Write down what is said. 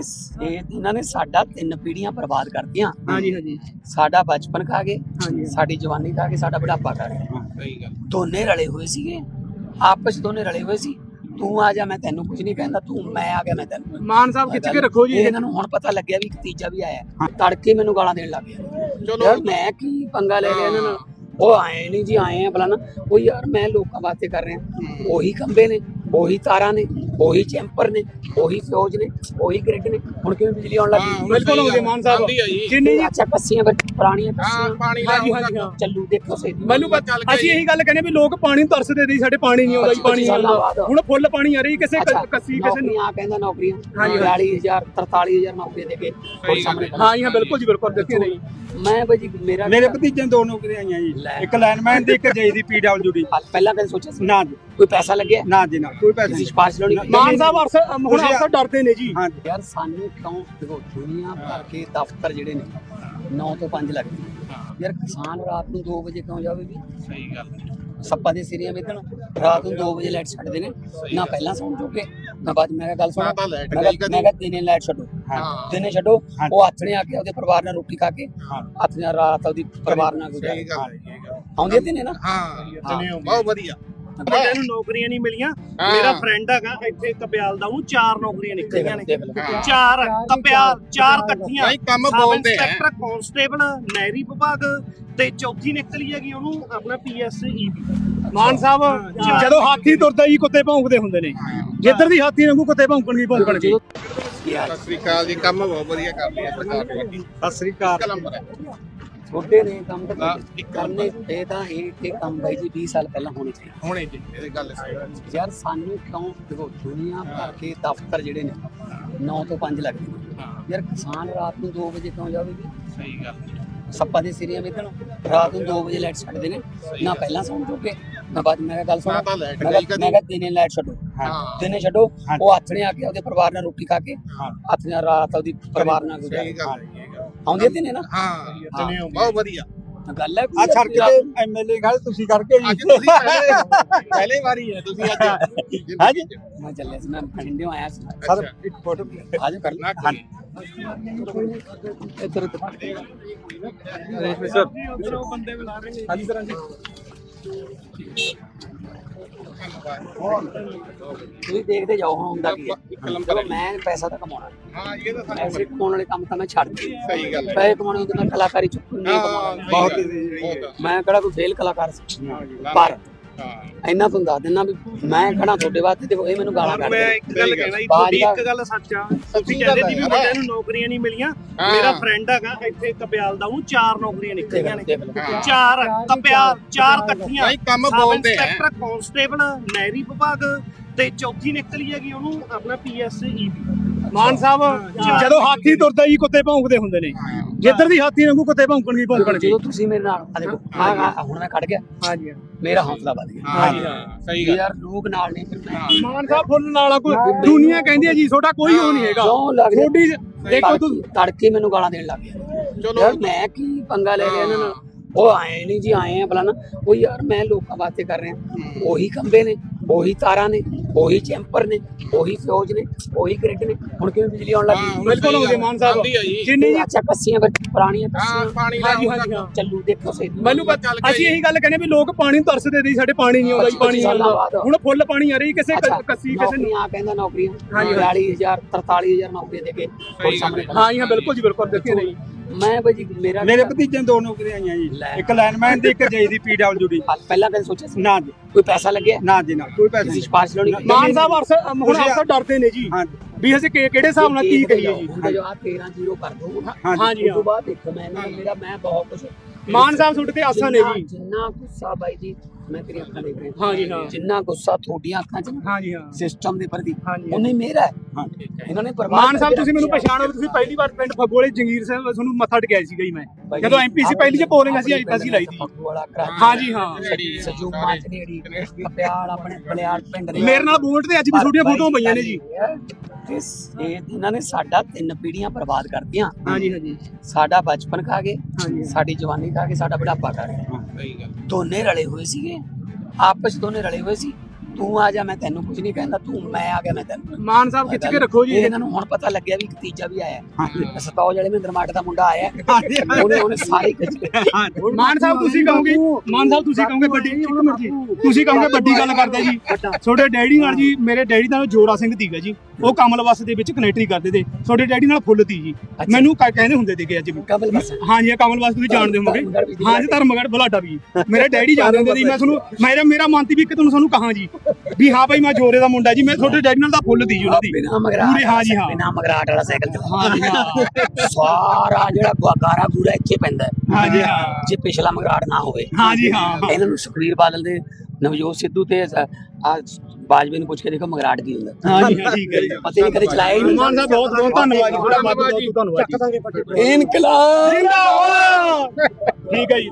ਸ- ਇਹ ਇਹਨਾਂ ਨੇ ਸਾਡਾ ਤਿੰਨ ਪੀੜ੍ਹੀਆਂ ਬਰਬਾਦ ਕਰਤੀਆਂ। ਹਾਂਜੀ ਹਾਂਜੀ। ਸਾਡਾ ਬਚਪਨ ਖਾ ਗਏ ਹਾਂਜੀ। ਸਾਡੀ ਜਵਾਨੀ ਖਾ ਗਏ ਸਾਡਾ ਬੁਢਾਪਾ ਖਾ ਗਏ। ਸਹੀ ਗੱਲ। ਦੋਨੇ ਰਲੇ ਹੋਏ ਸੀਗੇ ਆਪਸ ਦੋਨੇ ਰਲੇ ਹੋਏ ਸੀ। ਤੂੰ ਆ ਜਾ ਮੈਂ ਤੈਨੂੰ ਕੁਝ ਨਹੀਂ ਕਹਿੰਦਾ ਤੂੰ ਮੈਂ ਆ ਗਿਆ ਮੈਂ ਤੈਨੂੰ ਮਾਨ ਸਾਹਿਬ ਖਿੱਚ ਕੇ ਰੱਖੋ ਜੀ। ਇਹ ਇਹਨਾਂ ਨੂੰ ਹੁਣ ਪਤਾ ਲੱਗਿਆ ਵੀ ਇੱਕ ਤੀਜਾ ਵੀ ਆਇਆ। ਤੜਕੇ ਮੈਨੂੰ ਗਾਲਾਂ ਦੇਣ ਲੱਗ ਗਿਆ ਚਲੋ। ਮੈਂ ਕੀ ਪੰਗਾ ਲੈ ਲਿਆ ਇਹਨਾਂ ਨਾਲ? ਉਹ ਆਏ ਨਹੀਂ ਜੀ ਆਏ ਆ ਬਲਾਨਾ ਉਹ ਯਾਰ ਮੈਂ ਲੋਕਾਂ ਵਾਸਤੇ ਕਰ ਰਿਹਾ। ਉਹੀ ਖੰਬੇ ਨੇ। ਉਹੀ ਤਾਰਾਂ ਨੇ ਉਹੀ ਚੈਂਪਰ ਨੇ ਉਹੀ ਫਿਊਜ਼ ਨੇ ਉਹੀ ਗ੍ਰਿਡ ਨੇ। ਹੁਣ ਕਿਵੇਂ ਬਿਜਲੀ ਆਉਣ ਲੱਗੀ? ਬਿਲਕੁਲ ਹੋ ਗਏ ਮਾਨ ਸਾਹਿਬ। ਆ। ਜਿੰਨੀ ਜੀ ਅੱਛਾ ਕੱਸੀਆਂ ਵਿੱਚ ਪੁਰਾਣੀਆਂ ਹਾਂ ਕੱਸੀਆਂ ਪਾਣੀ ਹਾਂ। ਚੱਲੂ ਦੇਖੋ ਸਹੀ। ਮੈਨੂੰ ਪਤਾ ਚੱਲ ਗਿਆ ਅਸੀਂ। ਇਹੀ ਗੱਲ ਕਹਿੰਦੇ ਵੀ ਲੋਕ ਪਾਣੀ ਨੂੰ ਤਰਸਦੇ ਨੇ ਜੀ, ਸਾਡੇ ਪਾਣੀ ਨਹੀਂ ਆਉਂਦਾ ਜੀ ਪਾਣੀ ਨਹੀਂ ਆਉਂਦਾ। ਹੁਣ ਫੁੱਲ ਪਾਣੀ ਆ ਰਹੀ ਕਿਸੇ ਕੱਸੀ ਕਿਸੇ ਨੂੰ। ਨੌਕਰੀਆਂ ਕਹਿੰਦਾ ਨੌਕਰੀਆਂ। ਹਾਂਜੀ, 42000 43000 ਨੌਕਰੀਆਂ ਦੇ ਕੇ ਸਹੀ ਗੱਲ ਹੈ। ਜੀ ਹਾਂ ਬਿਲਕੁਲ ਜੀ ਬਿਲਕੁਲ ਦੇਖੀ ਨਹੀਂ। ਮੈਂ ਬਈ ਜੀ ਮੇਰਾ ਮੇਰੇ ਭਤੀਜੇ ਦੋ ਨੌਕਰੀਆਂ ਆਈਆਂ ਜੀ। ਲੈ। ਇੱਕ ਲਾਈਨਮੈਨ ਦੀ ਇੱਕ ਜੇਈ ਦੀ ਪੀਡਬਲਯੂਡੀ ਪਹਿਲਾਂ ਕਦੇ ਸੋਚਿਆ ਸੀ? ਨਾ ਜੀ। ਕੋਈ ਪੈਸਾ ਲੱਗਿਆ? ਨਾ ਜੀ ਨਾ ਕੋਈ ਪੈਸੇ ਨਹੀਂ। ਸਿਫਾਰਿਸ਼ ਲਾਉਣੀ ਮਾਨ ਸਾਹਿਬ ਅਰਸਰ ਹੁਣ ਅਰਸਰ ਡਰਦੇ ਨੇ ਜੀ। ਹਾਂ ਜੀ ਯਾਰ ਸਾਨੂੰ ਕਿਉਂ ਦੇਖੋ ਦੁਨੀਆ ਭਰ ਕੇ ਦਫ਼ਤਰ ਜਿਹੜੇ ਨੇ 9 ਤੋਂ 5 ਲੱਗਦੇ ਯਾਰ ਕਿਸਾਨ ਰਾਤ ਨੂੰ 2 ਵਜੇ ਕਿਉਂ ਜਾਵੇ ਵੀ? ਸਹੀ ਗੱਲ ਸੱਪਾਂ ਦੇ ਸਿਰੀਆਂ ਵੇਚਣ ਰਾਤ ਨੂੰ 2 ਵਜੇ ਲਾਈਟ ਛੱਡਦੇ ਨੇ। ਨਾ ਪਹਿਲਾਂ ਸੌਣ ਚੁੱਕੇ ਨਾ ਬਾਅਦ ਮੈਂ ਕਿਹਾ ਗੱਲ ਸੁਣੋ। ਮੈਂ ਕਿਹਾ- ਕਦੀ। ਮੈਂ ਕਿਹਾ ਦਿਨੇ ਲਾਈਟ ਛੱਡੋ। ਹਾਂ। ਦਿਨੇ ਛੱਡੋ। ਉਹ ਆਥਣੇ ਆ ਕੇ ਉਹਦੇ ਪਰਿਵਾਰ ਨਾਲ ਰੋਟੀ ਖਾ ਕੇ ਹਾਂ। ਆਥਣੇ ਰਾਤ ਉਹਦੀ ਪਰਿਵਾਰ ਨਾਲ ਗੁਜ਼ਾਰੇ ਸਹੀ ਗੱਲ ਹੈ, ਇਹ ਗੱਲ। ਆਉਂਦੇ ਦਿਨੇ ਨਾ? ਹਾਂ। ਬਹੁਤ ਵਧੀਆ। ਬੰਦਿਆਂ ਨੂੰ ਨੌਕਰੀਆਂ ਨਹੀਂ ਮਿਲੀਆਂ। ਹਾਂ। ਮੇਰਾ ਫਰੈਂਡ ਹੈਗਾ ਇੱਥੇ ਕਪਿਆਲ ਦਾ ਉਹਨੂੰ ਚਾਰ ਨੌਕਰੀਆਂ ਨਿਕਲੀਆਂ ਨੇ। ਹਾਂ। ਚਾਰ ਕਪਿਆਲ ਚਾਰ ਇਕੱਠੀਆਂ। ਨਹੀਂ, ਕੰਮ ਬੋਲਦੇ ਆ। ਇੰਸਪੈਕਟਰ ਕਾਂਸਟੇਬਲ ਨਹਿਰੀ ਵਿਭਾਗ ਤੇ ਚੌਥੀ ਨਿਕਲੀ ਹੈਗੀ ਉਹਨੂੰ ਆਪਣਾ ਪੀਐਸਈ ਮਾਨ ਸਾਹਿਬ ਜਦੋਂ ਹਾਥੀ ਤੁਰਦਾ ਜੀ ਕੁੱਤੇ ਭੌਂਕਦੇ ਹੁੰਦੇ ਨੇ। ਜਿੱਧਰ ਦੀ ਹਾਥੀ ਵਾਂਗੂ ਕੁੱਤੇ ਭੌਂਕਣਗੇ ਭੌਂਕਣਗੇ ਸਤਿ ਸ੍ਰੀ ਅਕਾਲ ਜੀ ਕੰਮ ਬਹੁਤ ਵਧੀਆ ਕਰਦੀ ਹੈ ਸਰਕਾਰ ਸਤਿ ਸ੍ਰੀ ਅਕਾਲ। ਹੈ ਛੋਟੇ ਨੇ ਕੰਮ ਤਾਂ ਨਾ, ਇੱਕ ਕਰਨੇ ਇਹ ਤਾਂ ਇਹ ਇਹ ਕੰਮ ਬਾਈ ਜੀ 20 ਸਾਲ ਪਹਿਲਾਂ ਹੋਣੇ ਚਾਹੀਦੇ। ਹੁਣੇ ਜੀ ਇਹ ਗੱਲ ਸਹੀ ਹੈ। ਯਾਰ ਸਾਨੂੰ ਕਿਉਂ ਦੇਖੋ ਦੁਨੀਆ ਭਰ ਕੇ ਦਫ਼ਤਰ ਜਿਹੜੇ ਨੇ 9 ਤੋਂ 5 ਲੱਗਦੇ ਨੇ। ਯਾਰ ਕਿਸਾਨ ਰਾਤ ਨੂੰ 2 ਵਜੇ ਕਿਉਂ ਜਾਵੇ ਵੀ ਸਹੀ ਗੱਲ ਸੱਪਾਂ ਦੇ ਸਿਰੀਆਂ ਵੇਚਣ ਰਾਤ ਨੂੰ 2 ਵਜੇ ਲਾਈਟ ਛੱਡਦੇ ਨੇ। ਨਾ ਪਹਿਲਾਂ ਸੌਣ ਚੁੱਕੇ ਨਾ ਬਾਅਦ ਮੈਂ ਕਿਹਾ ਗੱਲ ਸੁਣੋ। ਨਾ ਤਾਂ light ਮੈਂ ਗਈ ਕਿਹਾ- ਕਦੀ। ਮੈਂ ਕਿਹਾ ਦਿਨੇ ਲਾਈਟ ਛੱਡੋ। ਹਾਂ। ਦਿਨੇ ਛੱਡੋ ਹਾਂ। ਉਹ ਆਥਣੇ ਆ ਕੇ ਉਹਦੇ ਪਰਿਵਾਰ ਨਾਲ ਰੋਟੀ ਖਾ ਕੇ ਹਾਂ। ਆਥਣੇ ਰਾਤ ਉਹਦੀ ਪਰਿਵਾਰ ਨਾਲ ਗੁਜ਼ਾਰੇ ਸਹੀ ਹੈ, ਗੱਲ। ਆਉਂਦੇ ਦਿਨੇ ਨਾ ਹਾਂ ਬਹੁਤ ਵਧੀਆ। ਗੱਲ ਹੈ ਆ ਸੜਕ ਤੇ ਐਮਐਲਏ ਗੱਲ ਤੁਸੀਂ ਕਰਕੇ ਅੱਜ ਜੀ ਤੁਸੀਂ ਪਹਿਲੇ ਪਹਿਲੇ ਵਾਰੀ ਹੈ ਤੁਸੀਂ ਅੱਜ ਹਾਂਜੀ। ਮੈਂ ਚੱਲਿਆ ਸੀ ਮੈਂ ਬਠਿੰਡਿਓਂ ਆਇਆ ਸੀ। ਸਰ ਇੱਕ ਫੋਟੋ। ਆਜੋ ਕਰ ਨਾ ਲੈ ਕੋਈ ਇੱਧਰ ਉੱਧਰ। ਸਰ। ਬੰਦੇ ਬੁਲਾ ਰਹੇ ਨੇ। ਹਾਂਜੀ ਸਰ ਹਾਂਜੀ। ਤੁਸੀਂ ਦੇਖਦੇ ਜਾਓ ਹੁਣ ਹੁੰਦਾ ਕੀ ਹੈ। ਚਲੋ ਮੈਂ ਪੈਸਾ ਤਾਂ ਕਮਾਉਣਾ। ਹਾਂ ਇਹ ਤਾਂ ਸਾਨੂੰ ਪੈਸੇ ਕਮਾਉਣ ਵਾਲੇ ਕੰਮ ਤਾਂ ਮੈਂ ਛੱਡ ਦਿੱਤੇ। ਸਹੀ ਗੱਲ ਹੈ ਪੈਸੇ ਕਮਾਉਣੇ ਹੁੰਦੇ ਮੈਂ ਕਲਾਕਾਰੀ ਚ ਨਹੀਂ ਹਾਂ, ਕਮਾਉਣਾ। ਬਹੁਤ। ਮੈਂ ਕਿਹੜਾ ਕੋਈ ਫੇਲ ਕਲਾਕਾਰ ਸੀ। ਪਰ ਇੰਨਾ ਤੁਹਾਨੂੰ ਦੱਸ ਦਿੰਦਾ ਵੀ ਮੈਂ ਖੜਾ ਤੁਹਾਡੇ ਵਾਸਤੇ ਤੇ ਇਹ ਮੈਨੂੰ ਗਾਲਾਂ ਮੈਂ ਕੱਢਦੇ ਇੱਕ ਗੱਲ ਕਹਿਣਾ ਜੀ ਤੁਹਾਡੀ ਇੱਕ ਗੱਲ ਸੱਚ ਆ। ਤੁਸੀਂ ਕਹਿੰਦੇ ਸੀ ਵੀ ਬੰਦਿਆਂ ਨੂੰ ਨੌਕਰੀਆਂ ਨਹੀਂ ਮਿਲੀਆਂ। ਮੇਰਾ ਫਰੈਂਡ ਹੈਗਾ ਇੱਥੇ ਕਪਿਆਲ ਦਾ ਉਹਨੂੰ ਚਾਰ ਨੌਕਰੀਆਂ ਨਿਕਲੀਆਂ ਨੇ। ਚਾਰ ਕਪਿਆਲ ਚਾਰ ਇਕੱਠੀਆਂ। ਨਹੀਂ, ਕੰਮ ਬੋਲਦੇ ਆ। ਇੰਸਪੈਕਟਰ ਕਾਂਸਟੇਬਲ ਨਹਿਰੀ ਵਿਭਾਗ ਤੇ ਚੌਥੀ ਨਿਕਲੀ ਹੈਗੀ ਉਹਨੂੰ ਆਪਣਾ ਪੀਐਸਈ ਮਾਨ ਸਾਹਿਬ ਜਦੋਂ ਹਾਥੀ ਤੁਰਦਾ ਜੀ ਕੁੱਤੇ ਭੌਂਕਦੇ ਹੁੰਦੇ ਨੇ। ਜਿੱਧਰ ਦੀ ਹਾਥੀ ਵਾਂਗੂ ਕੁੱਤੇ ਭੌਂਕਣਗੇ ਭੌਂਕਣਗੇ ਜਦੋਂ ਤੁਸੀਂ ਮੇਰੇ ਨਾਲ ਆ ਦੇਖੋ ਆ ਆ ਹੁਣ ਮੈਂ ਖੜ ਗਿਆ। ਹਾਂਜੀ। ਮੇਰਾ ਹੌਸਲਾ ਵੱਧ ਗਿਆ। ਹਾਂ ਹਾਂ ਸਹੀ ਗੱਲ। ਯਾਰ ਲੋਕ ਨਾਲ ਨਹੀਂ ਫਿਰ ਮੈਂ ਮਾਨ ਸਾਹਿਬ ਫੁੱਲ ਨਾਲ ਕੋਈ ਦੁਨੀਆ ਕਹਿੰਦੀ ਹੈ ਜੀ ਤੁਹਾਡਾ ਕੋਈ ਉਹ ਨਹੀਂ ਹੈਗਾ। ਕਿਉਂ ਲੱਗ ਰਿਹਾ? ਤੁਹਾਡੀ ਦੇਖੋ ਤੁਸੀਂ। ਤੜਕੇ- ਮੈਨੂੰ ਗਾਲਾਂ ਦੇਣ ਲੱਗ ਗਿਆ। ਚਲੋ। ਯਾਰ ਮੈਂ ਕੀ ਪੰਗਾ ਲੈ ਲਿਆ ਇਹਨਾਂ ਨਾਲ? ਉਹ ਆਏ ਨਹੀਂ ਜੀ ਆਏ ਆ ਬਲਾਨਾ ਉਹ ਯਾਰ ਮੈਂ ਲੋਕਾਂ ਵਾਸਤੇ ਕਰ ਰਿਹਾ। ਉਹੀ ਖੰਬੇ ਨੇ। ਉਹੀ ਤਾਰਾਂ ਨੇ ਉਹੀ ਚੈਂਪਰ ਨੇ ਉਹੀ ਫਿਊਜ਼ ਨੇ ਉਹੀ ਗ੍ਰਿਡ ਨੇ। ਹੁਣ ਕਿਵੇਂ ਬਿਜਲੀ ਆਉਣ ਲੱਗੀ ਬਿਲਕੁਲ ਹੋ ਗਏ ਮਾਨ ਸਾਹਿਬ। ਆ। ਜਿੰਨੀ ਜੀ ਅੱਛਾ ਕੱਸੀਆਂ ਵਿੱਚ ਪੁਰਾਣੀਆਂ ਹਾਂ ਕੱਸੀਆਂ ਪਾਣੀ ਦਾ। ਚੱਲੂ ਦੇਖੋ ਸਹੀ। ਮੈਨੂੰ ਪਤਾ ਚੱਲ ਗਿਆ ਅਸੀਂ। ਇਹੀ ਗੱਲ ਕਹਿੰਦੇ ਵੀ ਲੋਕ ਪਾਣੀ ਨੂੰ ਤਰਸਦੇ ਨੇ ਜੀ, ਸਾਡੇ ਪਾਣੀ ਨਹੀਂ ਆਉਂਦਾ ਜੀ ਪਾਣੀ ਨਹੀਂ ਆਉਂਦਾ। ਹੁਣ ਫੁੱਲ ਪਾਣੀ ਆ ਰਹੀ ਕਿਸੇ ਕੱਸੀ ਕਿਸੇ ਨੂੰ। ਨੌਕਰੀਆਂ ਕਹਿੰਦਾ ਨੌਕਰੀਆਂ। ਹਾਂਜੀ, 40000 43000 ਨੌਕਰੀਆਂ ਦੇ ਕੇ ਹੈ। ਹਾਂ ਜੀ ਹਾਂ ਬਿਲਕੁਲ ਜੀ ਬਿਲਕੁਲ। ਦੇਖੀ ਨਹੀਂ। ਮੈਂ ਬਈ ਜੀ ਮੇਰਾ ਮੇਰੇ ਭਤੀਜੇ ਨੂੰ ਦੋ ਨੌਕਰੀਆਂ ਆਈਆਂ ਜੀ। ਲੈ। ਇੱਕ ਲਾਈਨਮੈਨ ਦੀ ਇੱਕ ਜੇਈ ਦੀ ਪੀਡਬਲਯੂਡੀ ਪਹਿਲਾਂ ਕਦੇ ਸੋਚਿਆ ਸੀ? ਨਾ ਜੀ। ਕੋਈ ਪੈਸਾ ਲੱਗਿਆ? ਨਾ ਜੀ ਨਾ ਕੋਈ ਪੈਸੇ ਨਹੀਂ। ਸਿਫਾਰਿਸ਼ ਲਾਉਣੀ ਮਾਨ ਸਾਹਿਬ ਅਰਸਰ ਹੁਣ ਤੁਸੀਂ- ਡਰਦੇ ਨੇ ਜੀ। ਹਾਂ ਵੀ ਅਸੀਂ ਕਿ- ਕਿਹੜੇ ਹਿਸਾਬ ਨਾਲ ਕੀ ਕਹੀਏ ਜੀ? ਹੁਣ ਜੋ ਆ 13 ਜ਼ੀਰੋ ਕਰ ਦੋ ਹਾਂ ਹਾਂ ਜੀ ਉਸ ਤੋਂ ਬਾਅਦ ਦੇਖੋ ਮੈਂ ਇਹਨਾਂ ਦਾ- ਮੇਰਾ ਮੈਂ ਬਹੁਤ ਕੁਝ ਮਾਨ ਸਾਹਿਬ ਤੁਹਾਡੇ ਤੇ ਆਸਾਂ ਨੇ ਜੀ। ਜਿੰਨਾ ਗੁੱਸਾ ਬਾਈ ਜੀ ਮੈਂ ਤੇਰੀ ਅੱਖਾਂ ਦੇਖ ਰਿਹਾ। ਹਾਂ ਜੀ, ਹਾਂ। ਜਿੰਨਾ ਗੁੱਸਾ ਤੁਹਾਡੀਆਂ ਅੱਖਾਂ 'ਚ ਹਾਂ ਜੀ ਹਾਂ। ਸਿਸਟਮ ਦੇ ਪ੍ਰਤੀ ਹਾਂ ਜੀ। ਉਹਨੇ ਮੇਰਾ ਹਾਂ। ਇਹਨਾਂ ਨੇ ਮਾਨ ਸਾਹਿਬ ਤੁਸੀਂ ਮੈਨੂੰ। ਪਛਾਣੋ ਤੁਸੀਂ ਪਹਿਲੀ ਵਾਰ ਪਿੰਡ ਫਗੋਲੇ ਜੰਗੀਰ ਸਾਹਿਬ ਤੁਹਾਨੂੰ ਮੱਥਾ ਟਿਕਾਇਆ ਸੀਗਾ ਜੀ ਮੈਂ। ਜਦੋਂ ਜੀ, ਐਮਪੀਸੀ ਪਹਿਲੀ ਚ ਪੋਲਿੰਗ ਅਸੀਂ ਆਪਣੀ ਅਸੀਂ ਲਾਈ ਸੀ। ਕਰਾਚੀ ਹਾਂ ਜੀ, ਹਾਂ। ਸਜੂ ਮਾਚਨੇੜੀ ਕਪਿਆਲ ਆਪਣੇ ਬਲਿਆੜ ਪਿੰਡ ਦੇ ਮੇਰੇ ਨਾਲ ਬੂਟ ਤੇ ਅੱਜ ਵੀ ਛੋਟੀਆਂ ਫੋਟੋਆਂ ਪਈਆਂ ਨੇ ਜੀ। ਤੇ ਸ- ਇਹ ਇਹਨਾਂ ਨੇ ਸਾਡਾ ਤਿੰਨ ਪੀੜ੍ਹੀਆਂ ਬਰਬਾਦ ਕਰਤੀਆਂ। ਹਾਂ ਜੀ ਹਾਂ ਜੀ। ਸਾਡਾ ਬਚਪਨ ਖਾ ਗਏ ਹਾਂਜੀ। ਸਾਡੀ ਜਵਾਨੀ ਖਾ ਗਏ ਸਾਡਾ ਬੁਢਾਪਾ ਖਾ ਗਏ। ਸਹੀ ਗੱਲ। ਦੋਨੇ ਰਲੇ ਹੋਏ ਸੀਗੇ। ਆਪਸ ਦੋਨੇ ਰਲੇ ਹੋਏ ਸੀ। ਤੂੰ ਆ ਜਾ ਮੈਂ ਤੈਨੂੰ ਕੁਝ ਨਹੀਂ ਕਹਿੰਦਾ ਤੂੰ ਮੈਂ ਆ ਗਿਆ ਮੈਂ ਤੈਨੂੰ ਮਾਨ ਸਾਹਿਬ ਖਿੱਚ ਕੇ ਰੱਖੋ ਜੀ ਇਹਨਾਂ ਨੂੰ ਹੁਣ ਪਤਾ ਲੱਗਿਆ ਵੀ ਇੱਕ ਤੀਜਾ ਵੀ ਆਇਆ। ਹੈ ਸਤੌਜ ਵਾਲੇ ਮਹਿੰਦਰ ਮਾਟ ਦਾ ਮੁੰਡਾ ਆਇਆ। ਹੈ। ਉਹਨੇ ਉਹਨੇ ਸਾਰੇ ਖਿੱਚ ਲਏ ਮਾਨ ਸਾਹਿਬ ਤੁਸੀਂ ਕਹੋਗੇ ਮਾਨ ਸਾਹਿਬ ਤੁਸੀਂ ਕਹੋਗੇ ਵੱਡੀ ਜੀ ਤੁਸੀਂ ਕਹੋਗੇ ਵੱਡੀ ਗੱਲ ਕਰਦਾ ਜੀ। ਤੁਹਾਡੇ ਡੈਡੀ ਨਾਲ ਜੀ ਮੇਰੇ ਡੈਡੀ ਦਾ ਨਾਮ ਜੋਰਾ ਸਿੰਘ ਸੀਗਾ ਜੀ। ਉਹ ਕਮਲ ਬੱਸ ਦੇ ਵਿੱਚ ਕਨੈਕਟਰੀ ਕਰਦੇ ਤੇ। ਤੁਹਾਡੇ ਡੈਡੀ ਨਾਲ ਫੁੱਲ ਤੀ ਜੀ। ਮੈਨੂੰ ਕ- ਕਹਿੰਦੇ ਹੁੰਦੇ ਸੀਗੇ ਅੱਜ ਵੀ। ਕਬਲ ਬਸ ਹਾਂਜੀ ਇਹ ਕਮਲ ਬੱਸ ਤੁਸੀਂ ਜਾਣਦੇ ਹੋਵੋਗੇ। ਵੀ ਹਾਂਜੀ ਧਰਮਗੜ ਬਲਾਡਾ ਵੀ। ਮੇਰੇ ਡੈਡੀ ਜਾਣਦੇ ਹੁੰਦੇ ਸੀ। ਮੈਂ ਤੁਹਾਨੂੰ ਮੇਰਾ ਮੇਰਾ ਮਨ ਤੀ ਵੀ ਇੱਕ ਤੁਹਾਨੂੰ ਸਾਨੂੰ ਕਹਾਂ ਜੀ। ਵੀ ਹਾਂ ਭਾਈ ਮੈਂ ਜੋਰੇ ਦਾ ਮੁੰਡਾ ਜੀ ਮੈਂ ਤੁਹਾਡੇ ਡੈਡੀ ਨਾਲ ਤਾਂ ਫੁੱਲ ਜੀ ਉਹਨਾਂ ਦੀ। ਬਿਨਾ ਮਗਰਾਟ ਪੂਰੇ ਹਾਂ ਜੀ ਹਾਂ। ਬਿਨਾ ਮਗਰਾਟ ਵਾਲਾ ਸਾਈਕਲ ਜੀ ਹਾਂ। ਸਾਰਾ ਜਿਹੜਾ ਗੁਆਕਾਰਾ ਗੂੜਾ ਇੱਥੇ ਪੈਂਦਾ ਹੈ। ਜੀ ਹਾਂ। ਜੇ ਪਿਛਲਾ ਮਗਰਾਟ ਨਾ ਹੋਵੇ। ਹਾਂ ਜੀ ਹਾਂ। ਇਹਨਾਂ ਨੂੰ ਸੁਖਬੀਰ ਬਾਦਲ ਦੇ ਨਵਜੋਤ ਸਿੱਧੂ ਤੇ ਆ ਬਾਜਵੇ ਨੂੰ ਪੁੱਛ ਕੇ ਦੇਖੋ ਮਗਰਾਟ ਕੀ ਹੁੰਦਾ। ਹਾਂ ਜੀ ਠੀਕ ਹੈ ਜੀ। ਪਤਾ ਨਹੀਂ ਕਦੇ ਚਲਾਇਆ ਹੀ ਨਹੀਂ। ਮਾਨ ਸਾਹਿਬ ਬਹੁਤ ਬਹੁਤ ਧੰਨਵਾਦ ਜੀ। ਤੁਹਾਡਾ ਬਹੁਤ ਬਹੁਤ ਧੰਨਵਾਦ ਜੀ। ਇਨਕਲਾਬ। ਜਿੰਦਾਬਾਦ। ਠੀਕ ਹੈ ਜੀ।